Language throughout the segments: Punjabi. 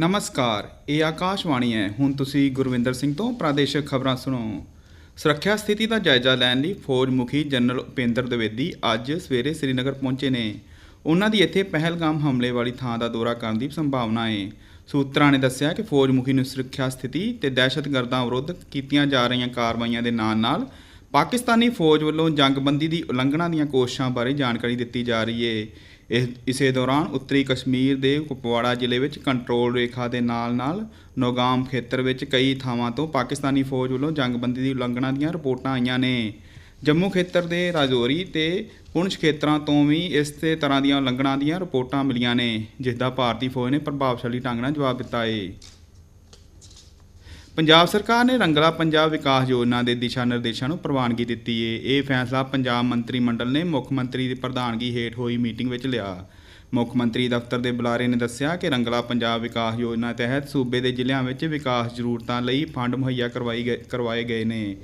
ਨਮਸਕਾਰ, ਇਹ ਆਕਾਸ਼ਵਾਣੀ ਹੈ। ਹੁਣ ਤੁਸੀਂ ਗੁਰਵਿੰਦਰ ਸਿੰਘ ਤੋਂ ਪ੍ਰਾਦੇਸ਼ਿਕ ਖਬਰਾਂ ਸੁਣੋ। ਸੁਰੱਖਿਆ ਸਥਿਤੀ ਦਾ ਜਾਇਜ਼ਾ ਲੈਣ ਲਈ ਫੌਜ ਮੁਖੀ ਜਨਰਲ ਉਪੇਂਦਰ ਦਵੇਦੀ ਅੱਜ ਸਵੇਰੇ ਸ੍ਰੀਨਗਰ ਪਹੁੰਚੇ ਨੇ। ਉਹਨਾਂ ਦੀ ਇੱਥੇ ਪਹਿਲਗਾਮ ਹਮਲੇ ਵਾਲੀ ਥਾਂ ਦਾ ਦੌਰਾ ਕਰਨ ਦੀ ਸੰਭਾਵਨਾ ਹੈ। ਸੂਤਰਾਂ ਨੇ ਦੱਸਿਆ ਕਿ ਫੌਜ ਮੁਖੀ ਨੂੰ ਸੁਰੱਖਿਆ ਸਥਿਤੀ ਤੇ ਦਹਿਸ਼ਤਗਰਦਾਂ ਵਿਰੁੱਧ ਕੀਤੀਆਂ ਜਾ ਰਹੀਆਂ ਕਾਰਵਾਈਆਂ ਦੇ ਨਾਲ-ਨਾਲ ਪਾਕਿਸਤਾਨੀ ਫੌਜ ਵੱਲੋਂ ਜੰਗਬੰਦੀ ਦੀ ਉਲੰਘਣਾ ਦੀਆਂ ਕੋਸ਼ਿਸ਼ਾਂ ਬਾਰੇ ਜਾਣਕਾਰੀ ਦਿੱਤੀ ਜਾ ਰਹੀ ਹੈ। ਇਸ, ਇਸੇ ਦੌਰਾਨ ਉੱਤਰੀ ਕਸ਼ਮੀਰ ਦੇ ਕੁਪਵਾੜਾ ਜ਼ਿਲ੍ਹੇ ਵਿੱਚ ਕੰਟਰੋਲ ਰੇਖਾ ਦੇ ਨਾਲ-ਨਾਲ ਨੌਗਾਮ ਖੇਤਰ ਵਿੱਚ ਕਈ ਥਾਵਾਂ ਤੋਂ ਪਾਕਿਸਤਾਨੀ ਫੌਜ ਵੱਲੋਂ ਜੰਗਬੰਦੀ ਦੀ ਉਲੰਘਣਾ ਦੀਆਂ ਰਿਪੋਰਟਾਂ ਆਈਆਂ ਨੇ। ਜੰਮੂ ਖੇਤਰ ਦੇ ਰਾਜੌਰੀ ਤੇ ਪੁੰਛ ਖੇਤਰਾਂ ਤੋਂ ਵੀ ਇਸੇ ਤਰ੍ਹਾਂ ਦੀਆਂ ਉਲੰਘਣਾ ਦੀਆਂ ਰਿਪੋਰਟਾਂ ਮਿਲੀਆਂ ਨੇ, ਜਿਸ ਦਾ ਭਾਰਤੀ ਫੌਜ ਨੇ ਪ੍ਰਭਾਵਸ਼ਾਲੀ ਢੰਗ ਨਾਲ ਜਵਾਬ ਦਿੱਤਾ ਏ। ਪੰਜਾਬ ਸਰਕਾਰ ਨੇ ਰੰਗਲਾ ਪੰਜਾਬ ਵਿਕਾਸ ਯੋਜਨਾ ਦੇ ਦਿਸ਼ਾ ਨਿਰਦੇਸ਼ਾਂ ਨੂੰ ਪ੍ਰਵਾਨਗੀ ਦਿੱਤੀ ਏ। ਇਹ ਫੈਸਲਾ ਪੰਜਾਬ ਮੰਤਰੀ ਮੰਡਲ ਨੇ ਮੁੱਖ ਮੰਤਰੀ ਦੀ ਪ੍ਰਧਾਨਗੀ ਹੇਠ ਹੋਈ ਮੀਟਿੰਗ ਵਿੱਚ ਲਿਆ। ਮੁੱਖ ਮੰਤਰੀ ਦਫ਼ਤਰ ਦੇ ਬੁਲਾਰੇ ਨੇ ਦੱਸਿਆ ਕਿ ਰੰਗਲਾ ਪੰਜਾਬ ਵਿਕਾਸ ਯੋਜਨਾ ਤਹਿਤ ਸੂਬੇ ਦੇ ਜ਼ਿਲ੍ਹਿਆਂ ਵਿੱਚ ਵਿਕਾਸ ਜ਼ਰੂਰਤਾਂ ਲਈ ਫੰਡ ਮੁਹੱਈਆ ਕਰਵਾਈ ਗਏ ਕਰਵਾਏ ਗਏ ਨੇ।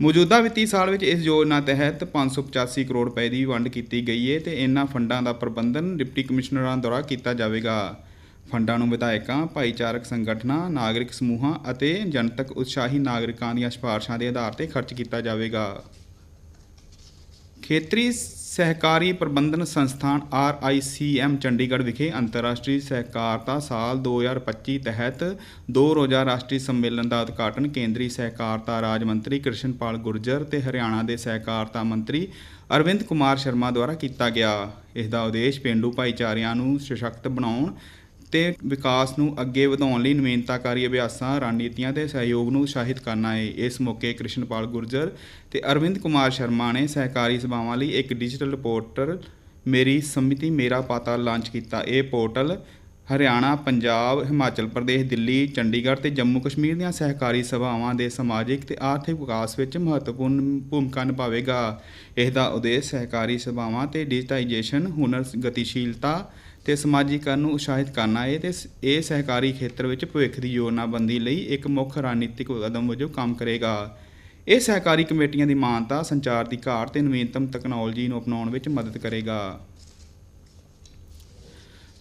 ਮੌਜੂਦਾ ਵਿੱਤੀ ਸਾਲ ਵਿੱਚ ਇਸ ਯੋਜਨਾ ਤਹਿਤ 585 ਕਰੋੜ ਰੁਪਏ ਦੀ ਵੰਡ ਕੀਤੀ ਗਈ ਹੈ ਤੇ ਇਹਨਾਂ ਫੰਡਾਂ ਦਾ ਪ੍ਰਬੰਧਨ ਡਿਪਟੀ ਕਮਿਸ਼ਨਰਾਂ ਦੁਆਰਾ ਕੀਤਾ ਜਾਵੇਗਾ। ਫੰਡਾਂ ਨੂੰ ਵਿਧਾਇਕਾਂ, ਭਾਈਚਾਰਕ ਸੰਗਠਨਾਂ, ਨਾਗਰਿਕ ਸਮੂਹਾਂ ਅਤੇ ਜਨਤਕ ਉਤਸ਼ਾਹੀ ਨਾਗਰਿਕਾਂ ਦੀਆਂ ਸਿਫਾਰਸ਼ਾਂ ਦੇ ਆਧਾਰ ਤੇ ਖਰਚ ਕੀਤਾ ਜਾਵੇਗਾ। ਖੇਤਰੀ ਸਹਿਕਾਰੀ ਪ੍ਰਬੰਧਨ ਸੰਸਥਾਨ RICM ਚੰਡੀਗੜ੍ਹ ਵਿਖੇ ਅੰਤਰਰਾਸ਼ਟਰੀ ਸਹਿਕਾਰਤਾ ਸਾਲ 2025 ਤਹਿਤ ਦੋ ਰੋਜ਼ਾ ਰਾਸ਼ਟਰੀ ਸੰਮੇਲਨ ਦਾ ਉਦਘਾਟਨ ਕੇਂਦਰੀ ਸਹਿਕਾਰਤਾ ਰਾਜ ਮੰਤਰੀ ਕ੍ਰਿਸ਼ਨਪਾਲ ਗੁਰਜਰ ਤੇ ਹਰਿਆਣਾ ਦੇ ਸਹਿਕਾਰਤਾ ਮੰਤਰੀ ਅਰਵਿੰਦ ਕੁਮਾਰ ਸ਼ਰਮਾ ਦੁਆਰਾ ਕੀਤਾ ਗਿਆ। ਇਸ ਦਾ ਉਦੇਸ਼ ਪੇਂਡੂ ਭਾਈਚਾਰਿਆਂ ਨੂੰ ਸਸ਼ਕਤ ਬਣਾਉਣ ਤੇ ਵਿਕਾਸ ਨੂੰ ਅੱਗੇ ਵਧਾਉਣ ਲਈ ਨਵੀਨਤਾਕਾਰੀ ਅਭਿਆਸਾਂ, ਰਣਨੀਤੀਆਂ ਤੇ ਸਹਿਯੋਗ ਨੂੰ ਉਤਸ਼ਾਹਿਤ ਕਰਨਾ ਹੈ ਇਸ ਮੌਕੇ ਕ੍ਰਿਸ਼ਨਪਾਲ ਗੁਰਜਰ ਤੇ ਅਰਵਿੰਦ ਕੁਮਾਰ ਸ਼ਰਮਾ ਨੇ ਸਹਿਕਾਰੀ ਸਭਾਵਾਂ ਲਈ ਇੱਕ ਡਿਜੀਟਲ ਪੋਰਟਲ, ਮੇਰੀ ਸਮਿਤੀ, ਮੇਰਾ ਪਾਤਾ ਲਾਂਚ ਕੀਤਾ। ਇਹ ਪੋਰਟਲ ਹਰਿਆਣਾ, ਪੰਜਾਬ, ਹਿਮਾਚਲ ਪ੍ਰਦੇਸ਼, ਦਿੱਲੀ, ਚੰਡੀਗੜ੍ਹ ਤੇ ਜੰਮੂ ਕਸ਼ਮੀਰ ਦੀਆਂ ਸਹਿਕਾਰੀ ਸਭਾਵਾਂ ਦੇ ਸਮਾਜਿਕ ਤੇ ਆਰਥਿਕ ਵਿਕਾਸ ਵਿੱਚ ਮਹੱਤਵਪੂਰਨ ਭੂਮਿਕਾ ਨਿਭਾਵੇਗਾ। ਇਸ ਦਾ ਉਦੇਸ਼ ਸਹਿਕਾਰੀ ਸਭਾਵਾਂ ਤੇ ਡਿਜੀਟਾਈਜੇਸ਼ਨ, ਹੁਨਰ, ਗਤੀਸ਼ੀਲਤਾ ਤੇ ਸਮਾਜੀਕਰਨ ਨੂੰ ਉਤਸ਼ਾਹਿਤ ਕਰਨਾ ਹੈ ਤੇ ਸ- ਇਹ ਸਹਿਕਾਰੀ ਖੇਤਰ ਵਿੱਚ ਭਵਿੱਖ ਦੀ ਯੋਜਨਾਬੰਦੀ ਲਈ ਇੱਕ ਮੁੱਖ ਰਣਨੀਤਿਕ ਕਦਮ ਵਜੋਂ ਕੰਮ ਕਰੇਗਾ। ਇਹ ਸਹਿਕਾਰੀ ਕਮੇਟੀਆਂ ਦੀ ਮਾਨਤਾ, ਸੰਚਾਰ ਦੀ ਘਾਟ ਤੇ ਨਵੀਨਤਮ ਤਕਨਾਲੋਜੀ ਨੂੰ ਅਪਣਾਉਣ ਵਿੱਚ ਮਦਦ ਕਰੇਗਾ।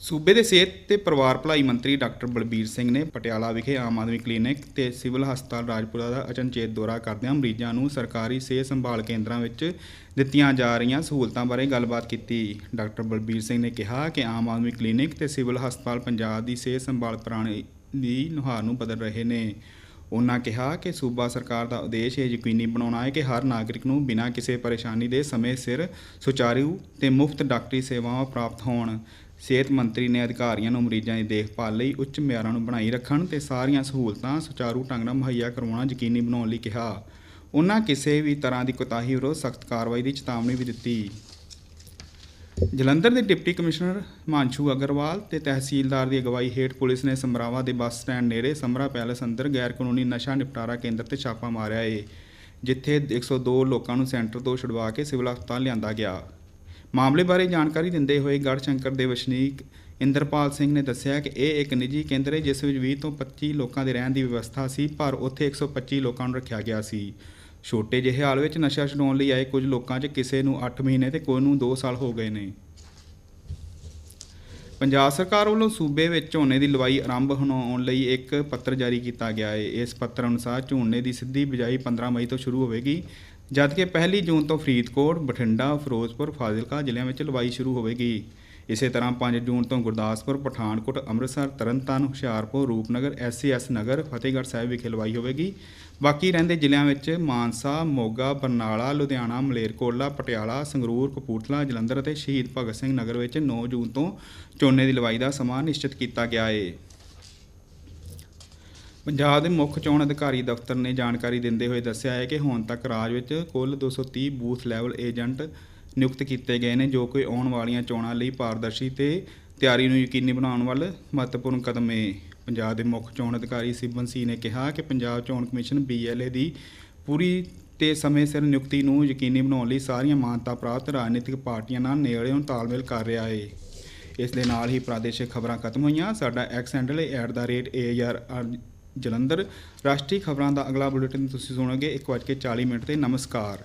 ਸੂਬੇ ਦੇ ਸਿਹਤ ਤੇ ਪਰਿਵਾਰ ਭਲਾਈ ਮੰਤਰੀ ਡਾਕਟਰ ਬਲਬੀਰ ਸਿੰਘ ਨੇ ਪਟਿਆਲਾ ਵਿਖੇ ਆਮ ਆਦਮੀ ਕਲੀਨਿਕ ਤੇ ਸਿਵਲ ਹਸਪਤਾਲ ਰਾਜਪੁਰਾ ਦਾ ਅਚਨਚੇਤ ਦੌਰਾ ਕਰਦਿਆਂ ਮਰੀਜ਼ਾਂ ਨੂੰ ਸਰਕਾਰੀ ਸਿਹਤ ਸੰਭਾਲ ਕੇਂਦਰਾਂ ਵਿੱਚ ਦਿੱਤੀਆਂ ਜਾ ਰਹੀਆਂ ਸਹੂਲਤਾਂ ਬਾਰੇ ਗੱਲਬਾਤ ਕੀਤੀ। ਡਾਕਟਰ ਬਲਬੀਰ ਸਿੰਘ ਨੇ ਕਿਹਾ ਕਿ ਆਮ ਆਦਮੀ ਕਲੀਨਿਕ ਤੇ ਸਿਵਲ ਹਸਪਤਾਲ ਪੰਜਾਬ ਦੀ ਸਿਹਤ ਸੰਭਾਲ ਪ੍ਰਣਾਲੀ ਦੀ ਨੁਹਾਰ ਨੂੰ ਬਦਲ ਰਹੇ ਨੇ। ਉਹਨਾਂ ਕਿਹਾ ਕਿ ਸੂਬਾ ਸਰਕਾਰ ਦਾ ਉਦੇਸ਼ ਇਹ ਯਕੀਨੀ ਬਣਾਉਣਾ ਹੈ ਕਿ ਹਰ ਨਾਗਰਿਕ ਨੂੰ ਬਿਨਾਂ ਕਿਸੇ ਪਰੇਸ਼ਾਨੀ ਦੇ ਸਮੇਂ ਸਿਰ ਸੁਚਾਰੂ ਤੇ ਮੁਫਤ ਡਾਕਟਰੀ ਸੇਵਾਵਾਂ ਪ੍ਰਾਪਤ ਹੋਣ। ਸਿਹਤ ਮੰਤਰੀ ਨੇ ਅਧਿਕਾਰੀਆਂ ਨੂੰ ਮਰੀਜ਼ਾਂ ਦੀ ਦੇਖਭਾਲ ਲਈ ਉੱਚ ਮਿਆਰਾਂ ਨੂੰ ਬਣਾਈ ਰੱਖਣ ਤੇ ਸਾਰੀਆਂ ਸਹੂਲਤਾਂ ਸੁਚਾਰੂ ਢੰਗ ਨਾਲ ਮੁਹੱਈਆ ਕਰਵਾਉਣਾ ਯਕੀਨੀ ਬਣਾਉਣ ਲਈ ਕਿਹਾ। ਉਹਨਾਂ ਕਿਸੇ ਵੀ ਤਰ੍ਹਾਂ ਦੀ ਕੋਤਾਹੀ ਵਿਰੁੱਧ ਸਖਤ ਕਾਰਵਾਈ ਦੀ ਚੇਤਾਵਨੀ ਵੀ ਦਿੱਤੀ। ਜਲੰਧਰ ਦੇ ਡਿਪਟੀ ਕਮਿਸ਼ਨਰ ਹਿਮਾਂਸ਼ੂ ਅਗਰਵਾਲ ਤੇ ਤਹਿਸੀਲਦਾਰ ਦੀ ਅਗਵਾਈ ਹੇਠ ਪੁਲਿਸ ਨੇ ਸਮਰਾਵਾ ਦੇ ਬੱਸ ਸਟੈਂਡ ਨੇੜੇ ਸਮਰਾ ਪੈਲੇਸ ਅੰਦਰ ਗੈਰ ਕਾਨੂੰਨੀ ਨਸ਼ਾ ਨਿਪਟਾਰਾ ਕੇਂਦਰ ਤੇ ਛਾਪਾ ਮਾਰਿਆ ਏ, ਜਿੱਥੇ 102 ਲੋਕਾਂ ਨੂੰ ਸੈਂਟਰ ਤੋਂ ਛੁਡਵਾ ਕੇ ਸਿਵਲ ਹਸਪਤਾਲ ਲਿਆਂਦਾ ਗਿਆ। ਮਾਮਲੇ ਬਾਰੇ ਜਾਣਕਾਰੀ ਦਿੰਦੇ ਹੋਏ ਗੜਸ਼ੰਕਰ ਦੇ ਵਸਨੀਕ ਇੰਦਰਪਾਲ ਸਿੰਘ ਨੇ ਦੱਸਿਆ ਕਿ ਇਹ ਇੱਕ ਨਿੱਜੀ ਕੇਂਦਰ ਹੈ, ਜਿਸ ਵਿੱਚ 20 ਤੋਂ 25 ਲੋਕਾਂ ਦੇ ਰਹਿਣ ਦੀ ਵਿਵਸਥਾ ਸੀ, ਪਰ ਉੱਥੇ 125 ਲੋਕਾਂ ਨੂੰ ਰੱਖਿਆ ਗਿਆ ਸੀ। ਛੋਟੇ ਜਿਹੇ ਹਾਲ ਵਿੱਚ ਨਸ਼ਾ ਛਡਾਉਣ ਲਈ ਆਏ ਕੁਝ ਲੋਕਾਂ 'ਚ ਕਿਸੇ ਨੂੰ 8 ਮਹੀਨੇ ਤੇ ਕੋਈ ਨੂੰ 2 ਸਾਲ ਹੋ ਗਏ ਨੇ। ਪੰਜਾਬ ਸਰਕਾਰ ਵੱਲੋਂ ਸੂਬੇ ਵਿੱਚ ਝੋਨੇ ਦੀ ਲਵਾਈ ਆਰੰਭ ਹੋਣ ਲਈ ਇੱਕ ਪੱਤਰ ਜਾਰੀ ਕੀਤਾ ਗਿਆ ਹੈ। ਇਸ ਪੱਤਰ ਅਨੁਸਾਰ ਝੋਨੇ ਦੀ ਸਿੱਧੀ ਬਿਜਾਈ 15 ਮਈ ਤੋਂ ਸ਼ੁਰੂ ਹੋਵੇਗੀ। ਜਦਕਿ ਪਹਿਲੀ ਜੂਨ ਤੋਂ ਫਰੀਦਕੋਟ, ਬਠਿੰਡਾ, ਫਿਰੋਜ਼ਪੁਰ, ਫਾਜ਼ਿਲਕਾ ਜ਼ਿਲ੍ਹਿਆਂ ਵਿੱਚ ਲਵਾਈ ਸ਼ੁਰੂ ਹੋਵੇਗੀ। ਇਸੇ ਤਰ੍ਹਾਂ 5 ਜੂਨ ਤੋਂ ਗੁਰਦਾਸਪੁਰ, ਪਠਾਨਕੋਟ, ਅੰਮ੍ਰਿਤਸਰ, ਤਰਨਤਾਰਨ, ਹੁਸ਼ਿਆਰਪੁਰ, ਰੂਪਨਗਰ, ਐਸਸੀਐਸ ਨਗਰ, ਫਤਿਹਗੜ੍ਹ ਸਾਹਿਬ ਵਿਖੇ ਲਵਾਈ ਹੋਵੇਗੀ। ਬਾਕੀ ਰਹਿੰਦੇ ਜ਼ਿਲ੍ਹਿਆਂ ਵਿੱਚ ਮਾਨਸਾ, ਮੋਗਾ, ਬਰਨਾਲਾ, ਲੁਧਿਆਣਾ, ਮਲੇਰਕੋਟਲਾ, ਪਟਿਆਲਾ, ਸੰਗਰੂਰ, ਕਪੂਰਥਲਾ, ਜਲੰਧਰ ਅਤੇ ਸ਼ਹੀਦ ਭਗਤ ਸਿੰਘ ਨਗਰ ਵਿੱਚ 9 ਜੂਨ ਤੋਂ ਝੋਨੇ ਦੀ ਲਵਾਈ ਦਾ ਸਮਾਂ ਨਿਸ਼ਚਿਤ ਕੀਤਾ ਗਿਆ ਹੈ ਪੰਜਾਬ ਦੇ ਮੁੱਖ ਚੋਣ ਅਧਿਕਾਰੀ ਦਫ਼ਤਰ ਨੇ ਜਾਣਕਾਰੀ ਦਿੰਦੇ ਹੋਏ ਦੱਸਿਆ ਹੈ ਕਿ ਹੁਣ ਤੱਕ ਰਾਜ ਵਿੱਚ ਕੁੱਲ 230 ਬੂਥ ਲੈਵਲ ਏਜੰਟ ਨਿਯੁਕਤ ਕੀਤੇ ਗਏ ਨੇ, ਜੋ ਕਿ ਆਉਣ ਵਾਲੀਆਂ ਚੋਣਾਂ ਲਈ ਪਾਰਦਰਸ਼ੀ ਤੇ ਤਿਆਰੀ ਨੂੰ ਯਕੀਨੀ ਬਣਾਉਣ ਵੱਲ ਮਹੱਤਵਪੂਰਨ ਕਦਮ ਹੈ ਪੰਜਾਬ ਦੇ ਮੁੱਖ ਚੋਣ ਅਧਿਕਾਰੀ ਸਿਬਨ ਸੀ ਨੇ ਕਿਹਾ ਕਿ ਪੰਜਾਬ ਚੋਣ ਕਮਿਸ਼ਨ ਬੀਐਲਏ ਦੀ ਪੂਰੀ ਤੇ ਸਮੇਂ ਸਿਰ ਨਿਯੁਕਤੀ ਨੂੰ ਯਕੀਨੀ ਬਣਾਉਣ ਲਈ ਸਾਰੀਆਂ ਮਾਨਤਾ ਪ੍ਰਾਪਤ ਰਾਜਨੀਤਿਕ ਪਾਰਟੀਆਂ ਨਾਲ ਨੇੜਿਓਂ ਤਾਲਮੇਲ ਕਰ ਰਿਹਾ ਹੈ। ਇਸ ਦੇ ਨਾਲ ਹੀ ਪ੍ਰਾਦੇਸ਼ਿਕ ਖਬਰਾਂ ਖਤਮ ਹੋਈਆਂ। ਸਾਡਾ ਐਕਸ ਹੈਂਡਲ ਹੈ @AR ਜਲੰਧਰ। ਰਾਸ਼ਟਰੀ ਖਬਰਾਂ ਦਾ ਅਗਲਾ ਬੁਲੇਟਿਨ ਤੁਸੀਂ ਸੁਣੋਗੇ 1:40 ਮਿੰਟ ਤੇ। ਨਮਸਕਾਰ।